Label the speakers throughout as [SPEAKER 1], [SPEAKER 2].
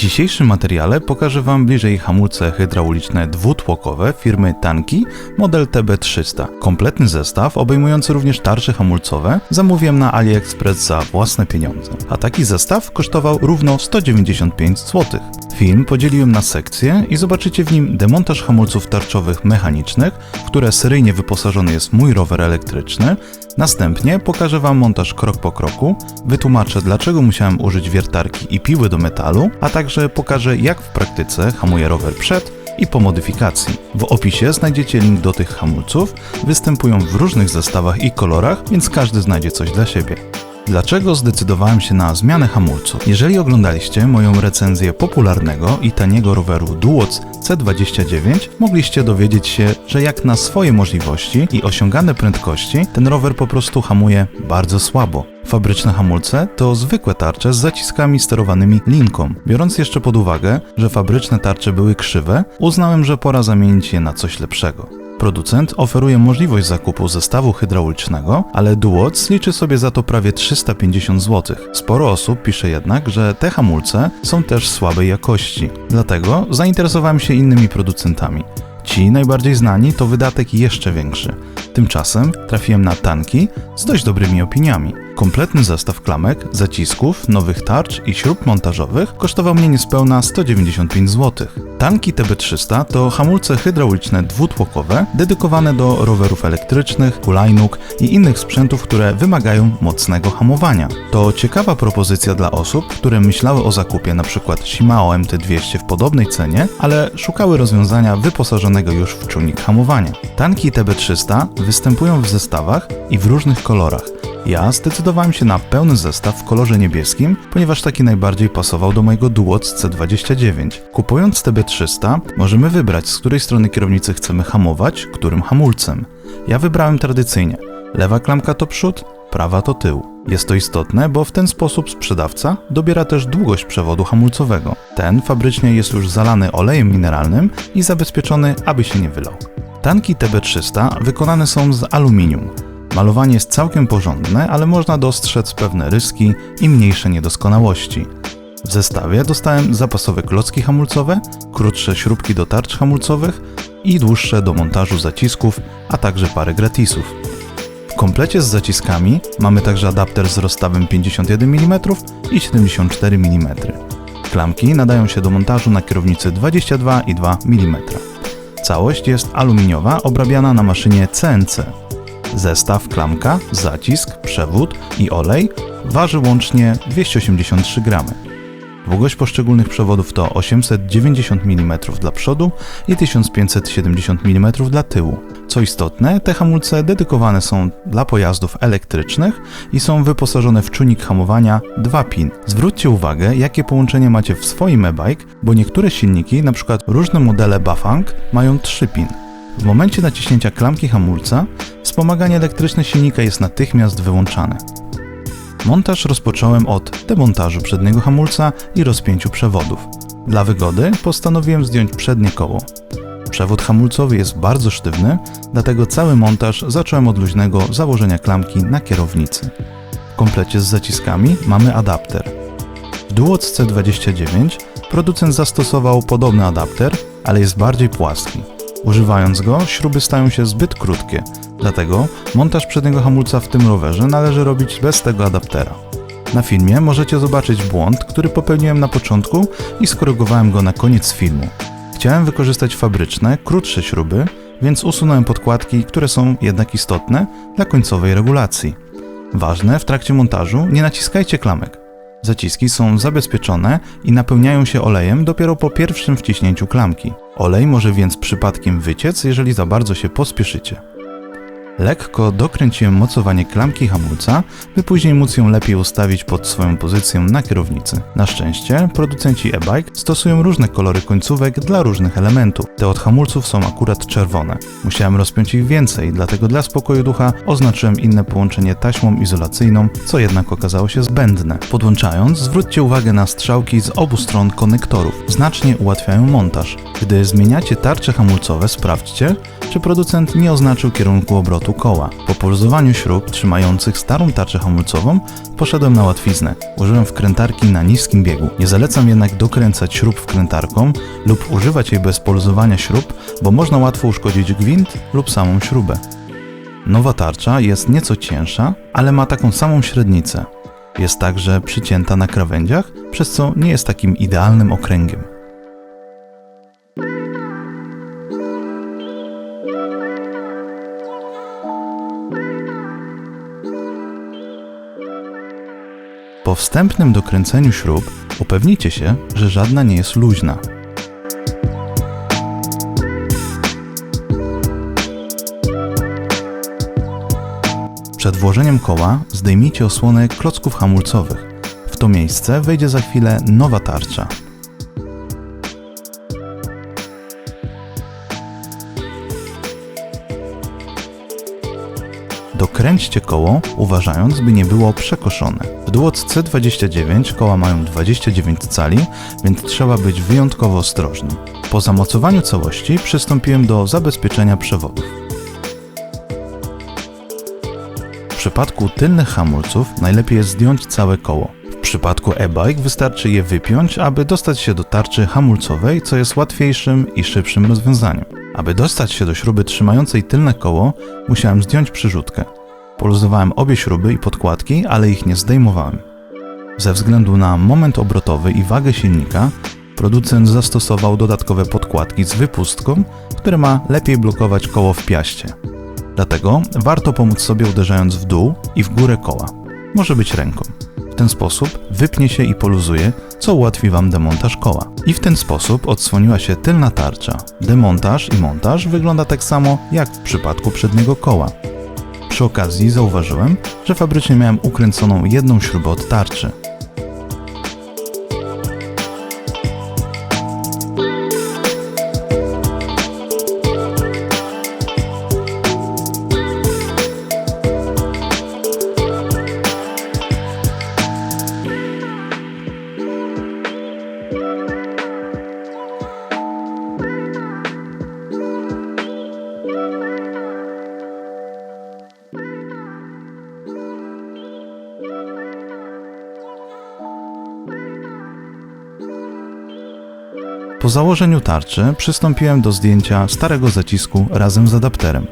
[SPEAKER 1] dzisiejszym materiale pokażę Wam bliżej hamulce hydrauliczne dwutłokowe firmy Tanki model TB300. Kompletny zestaw, obejmujący również tarcze hamulcowe, zamówiłem na AliExpress za własne pieniądze. A taki zestaw kosztował równo 195 zł. Film podzieliłem na sekcje i zobaczycie w nim demontaż hamulców tarczowych mechanicznych, w które seryjnie wyposażony jest mój rower elektryczny. Następnie pokażę Wam montaż krok po kroku, wytłumaczę dlaczego musiałem użyć wiertarki i piły do metalu, a także pokażę jak w praktyce hamuje rower przed i po modyfikacji. W opisie znajdziecie link do tych hamulców, występują w różnych zestawach i kolorach, więc każdy znajdzie coś dla siebie. Dlaczego zdecydowałem się na zmianę hamulców? Jeżeli oglądaliście moją recenzję popularnego i taniego roweru Duoc C29, mogliście dowiedzieć się, że jak na swoje możliwości i osiągane prędkości, ten rower po prostu hamuje bardzo słabo. Fabryczne hamulce to zwykłe tarcze z zaciskami sterowanymi linką. Biorąc jeszcze pod uwagę, że fabryczne tarcze były krzywe, uznałem, że pora zamienić je na coś lepszego. Producent oferuje możliwość zakupu zestawu hydraulicznego, ale Duoc liczy sobie za to prawie 350 zł. Sporo osób pisze jednak, że te hamulce są też słabej jakości. Dlatego zainteresowałem się innymi producentami. Ci najbardziej znani to wydatek jeszcze większy. Tymczasem trafiłem na tanki z dość dobrymi opiniami. Kompletny zestaw klamek, zacisków, nowych tarcz i śrub montażowych kosztował mnie niespełna 195 zł. Tanki TB300 to hamulce hydrauliczne dwutłokowe dedykowane do rowerów elektrycznych, hulajnóg i innych sprzętów, które wymagają mocnego hamowania. To ciekawa propozycja dla osób, które myślały o zakupie np. Shimano MT200 w podobnej cenie, ale szukały rozwiązania wyposażonego już w czujnik hamowania. Tanki TB300 występują w zestawach i w różnych kolorach. Ja zdecydowałem się na pełny zestaw w kolorze niebieskim, ponieważ taki najbardziej pasował do mojego Duoc C29. Kupując TB300 możemy wybrać z której strony kierownicy chcemy hamować, którym hamulcem. Ja wybrałem tradycyjnie. Lewa klamka to przód, prawa to tył. Jest to istotne, bo w ten sposób sprzedawca dobiera też długość przewodu hamulcowego. Ten fabrycznie jest już zalany olejem mineralnym i zabezpieczony, aby się nie wylał. Tanki TB300 wykonane są z aluminium. Malowanie jest całkiem porządne, ale można dostrzec pewne ryski i mniejsze niedoskonałości. W zestawie dostałem zapasowe klocki hamulcowe, krótsze śrubki do tarcz hamulcowych i dłuższe do montażu zacisków, a także parę gratisów. W komplecie z zaciskami mamy także adapter z rozstawem 51 mm i 74 mm. Klamki nadają się do montażu na kierownicy 22,2 mm. Całość jest aluminiowa, obrabiana na maszynie CNC. Zestaw klamka, zacisk, przewód i olej waży łącznie 283 gramy. Długość poszczególnych przewodów to 890 mm dla przodu i 1570 mm dla tyłu. Co istotne, te hamulce dedykowane są dla pojazdów elektrycznych i są wyposażone w czujnik hamowania 2 pin. Zwróćcie uwagę, jakie połączenie macie w swoim e-bike, bo niektóre silniki, np. różne modele Bafang, mają 3 pin. W momencie naciśnięcia klamki hamulca, wspomaganie elektryczne silnika jest natychmiast wyłączane. Montaż rozpocząłem od demontażu przedniego hamulca i rozpięciu przewodów. Dla wygody postanowiłem zdjąć przednie koło. Przewód hamulcowy jest bardzo sztywny, dlatego cały montaż zacząłem od luźnego założenia klamki na kierownicy. W komplecie z zaciskami mamy adapter. W Duoc C29 producent zastosował podobny adapter, ale jest bardziej płaski. Używając go, śruby stają się zbyt krótkie, dlatego montaż przedniego hamulca w tym rowerze należy robić bez tego adaptera. Na filmie możecie zobaczyć błąd, który popełniłem na początku i skorygowałem go na koniec filmu. Chciałem wykorzystać fabryczne, krótsze śruby, więc usunąłem podkładki, które są jednak istotne dla końcowej regulacji. Ważne, w trakcie montażu nie naciskajcie klamek. Zaciski są zabezpieczone i napełniają się olejem dopiero po pierwszym wciśnięciu klamki. Olej może więc przypadkiem wyciec, jeżeli za bardzo się pospieszycie. Lekko dokręciłem mocowanie klamki hamulca, by później móc ją lepiej ustawić pod swoją pozycję na kierownicy. Na szczęście producenci e-bike stosują różne kolory końcówek dla różnych elementów. Te od hamulców są akurat czerwone. Musiałem rozpiąć ich więcej, dlatego dla spokoju ducha oznaczyłem inne połączenie taśmą izolacyjną, co jednak okazało się zbędne. Podłączając, zwróćcie uwagę na strzałki z obu stron konektorów. Znacznie ułatwiają montaż. Gdy zmieniacie tarcze hamulcowe, sprawdźcie, czy producent nie oznaczył kierunku obrotu koła. Po poluzowaniu śrub trzymających starą tarczę hamulcową poszedłem na łatwiznę. Użyłem wkrętarki na niskim biegu. Nie zalecam jednak dokręcać śrub wkrętarką lub używać jej bez poluzowania śrub, bo można łatwo uszkodzić gwint lub samą śrubę. Nowa tarcza jest nieco cięższa, ale ma taką samą średnicę. Jest także przycięta na krawędziach, przez co nie jest takim idealnym okręgiem. Po wstępnym dokręceniu śrub upewnijcie się, że żadna nie jest luźna. Przed włożeniem koła zdejmijcie osłonę klocków hamulcowych. W to miejsce wejdzie za chwilę nowa tarcza. Dokręćcie koło, uważając, by nie było przekoszone. W Duoc C29 koła mają 29 cali, więc trzeba być wyjątkowo ostrożnym. Po zamocowaniu całości przystąpiłem do zabezpieczenia przewodów. W przypadku tylnych hamulców najlepiej jest zdjąć całe koło. W przypadku e-bike wystarczy je wypiąć, aby dostać się do tarczy hamulcowej, co jest łatwiejszym i szybszym rozwiązaniem. Aby dostać się do śruby trzymającej tylne koło, musiałem zdjąć przyrzutkę. Poluzowałem obie śruby i podkładki, ale ich nie zdejmowałem. Ze względu na moment obrotowy i wagę silnika, producent zastosował dodatkowe podkładki z wypustką, które ma lepiej blokować koło w piaście. Dlatego warto pomóc sobie uderzając w dół i w górę koła. Może być ręką. Ten sposób wypnie się i poluzuje, co ułatwi Wam demontaż koła. I w ten sposób odsłoniła się tylna tarcza. Demontaż i montaż wygląda tak samo jak w przypadku przedniego koła. Przy okazji zauważyłem, że fabrycznie miałem ukręconą jedną śrubę od tarczy. Założeniu tarczy przystąpiłem do zdjęcia starego zacisku razem z adapterem.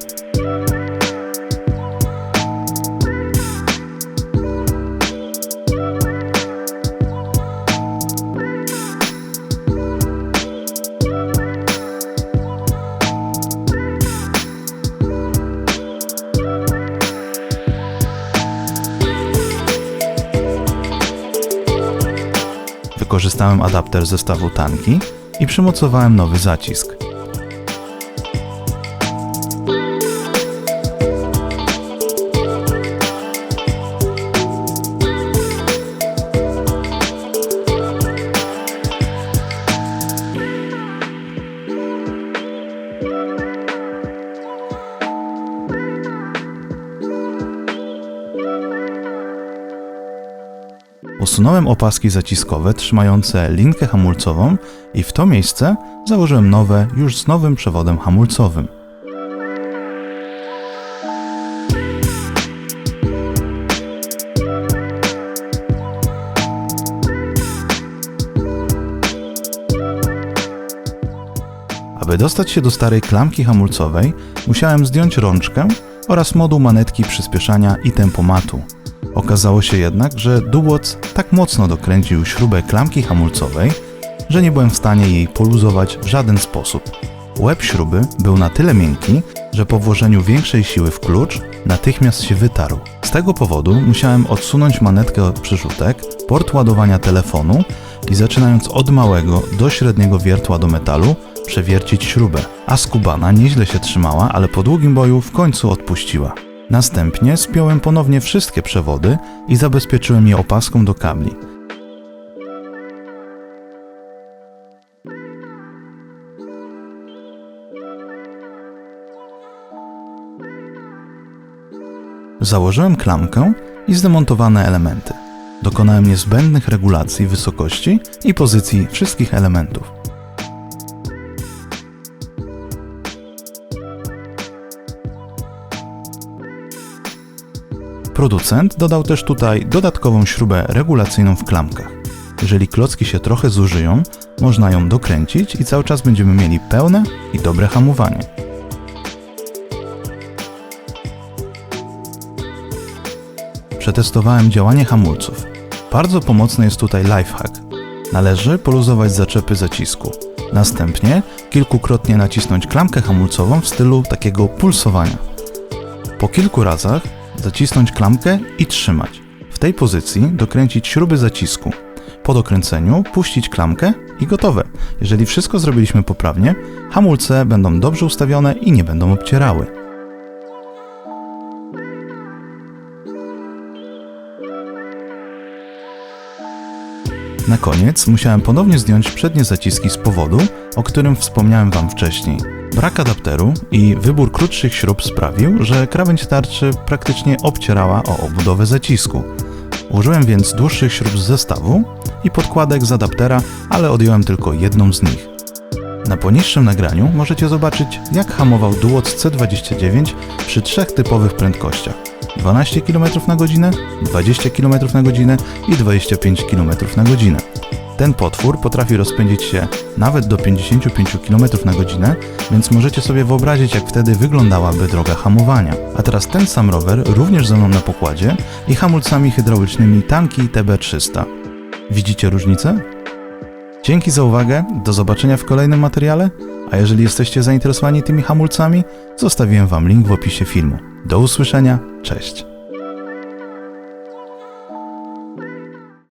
[SPEAKER 1] Wykorzystałem adapter zestawu tanki i przymocowałem nowy zacisk. Usunąłem opaski zaciskowe trzymające linkę hamulcową i w to miejsce założyłem nowe już z nowym przewodem hamulcowym. Aby dostać się do starej klamki hamulcowej, musiałem zdjąć rączkę oraz moduł manetki przyspieszania i tempomatu. Okazało się jednak, że Duboc tak mocno dokręcił śrubę klamki hamulcowej, że nie byłem w stanie jej poluzować w żaden sposób. Łeb śruby był na tyle miękki, że po włożeniu większej siły w klucz natychmiast się wytarł. Z tego powodu musiałem odsunąć manetkę od przyrzutek, port ładowania telefonu i zaczynając od małego do średniego wiertła do metalu, przewiercić śrubę. A skubana nieźle się trzymała, ale po długim boju w końcu odpuściła. Następnie spiąłem ponownie wszystkie przewody i zabezpieczyłem je opaską do kabli. Założyłem klamkę i zdemontowane elementy. Dokonałem niezbędnych regulacji wysokości i pozycji wszystkich elementów. Producent dodał też tutaj dodatkową śrubę regulacyjną w klamkach. Jeżeli klocki się trochę zużyją, można ją dokręcić i cały czas będziemy mieli pełne i dobre hamowanie. Przetestowałem działanie hamulców. Bardzo pomocny jest tutaj lifehack. Należy poluzować zaczepy zacisku. Następnie kilkukrotnie nacisnąć klamkę hamulcową w stylu takiego pulsowania. Po kilku razach zacisnąć klamkę i trzymać. W tej pozycji dokręcić śruby zacisku. Po dokręceniu puścić klamkę i gotowe. Jeżeli wszystko zrobiliśmy poprawnie, hamulce będą dobrze ustawione i nie będą obcierały. Na koniec musiałem ponownie zdjąć przednie zaciski z powodu, o którym wspomniałem Wam wcześniej. Brak adapteru i wybór krótszych śrub sprawił, że krawędź tarczy praktycznie obcierała o obudowę zacisku. Użyłem więc dłuższych śrub z zestawu i podkładek z adaptera, ale odjąłem tylko jedną z nich. Na poniższym nagraniu możecie zobaczyć, jak hamował Duoc C29 przy trzech typowych prędkościach 12 km na godzinę, 20 km na godzinę i 25 km na godzinę. Ten potwór potrafi rozpędzić się nawet do 55 km na godzinę, więc możecie sobie wyobrazić, jak wtedy wyglądałaby droga hamowania. A teraz ten sam rower również ze mną na pokładzie i hamulcami hydraulicznymi Tanki TB300. Widzicie różnicę? Dzięki za uwagę, do zobaczenia w kolejnym materiale, a jeżeli jesteście zainteresowani tymi hamulcami, zostawiłem Wam link w opisie filmu. Do usłyszenia, cześć!